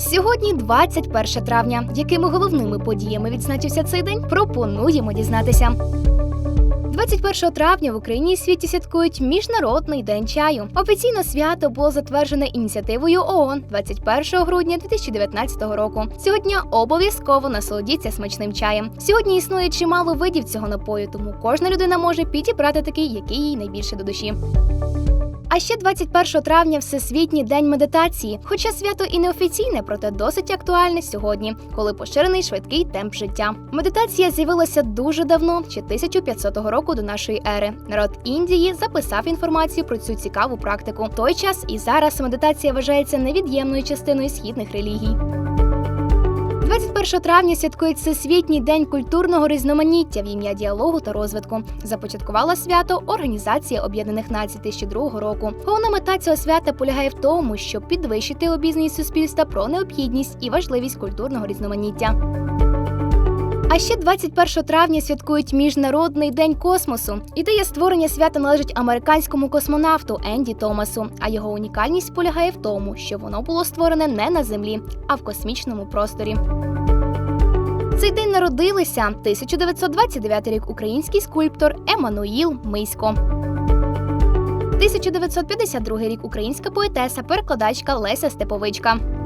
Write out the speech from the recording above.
Сьогодні 21 травня. Якими головними подіями відзначився цей день? Пропонуємо дізнатися. 21 травня в Україні і світі святкують Міжнародний день чаю. Офіційно свято було затверджене ініціативою ООН 21 грудня 2019 року. Сьогодні обов'язково насолодіться смачним чаєм. Сьогодні існує чимало видів цього напою, тому кожна людина може підібрати такий, який їй найбільше до душі. А ще 21 травня Всесвітній день медитації. Хоча свято і неофіційне, проте досить актуальне сьогодні, коли поширений швидкий темп життя. Медитація з'явилася дуже давно, ще 1500 року до нашої ери. Народ Індії записав інформацію про цю цікаву практику. В той час і зараз медитація вважається невід'ємною частиною східних релігій. 21 травня святкують Всесвітній день культурного різноманіття в ім'я діалогу та розвитку. Започаткувала свято Організація Об'єднаних Націй 2002 року. Головна мета цього свята полягає в тому, щоб підвищити обізнаність суспільства про необхідність і важливість культурного різноманіття. А ще 21 травня святкують Міжнародний день космосу. Ідея створення свята належить американському космонавту Енді Томасу. А його унікальність полягає в тому, що воно було створене не на землі, а в космічному просторі. Цей день народилися 1929 рік український скульптор Еммануїл Мисько. 1952 рік українська поетеса, перекладачка Леся Степовичка.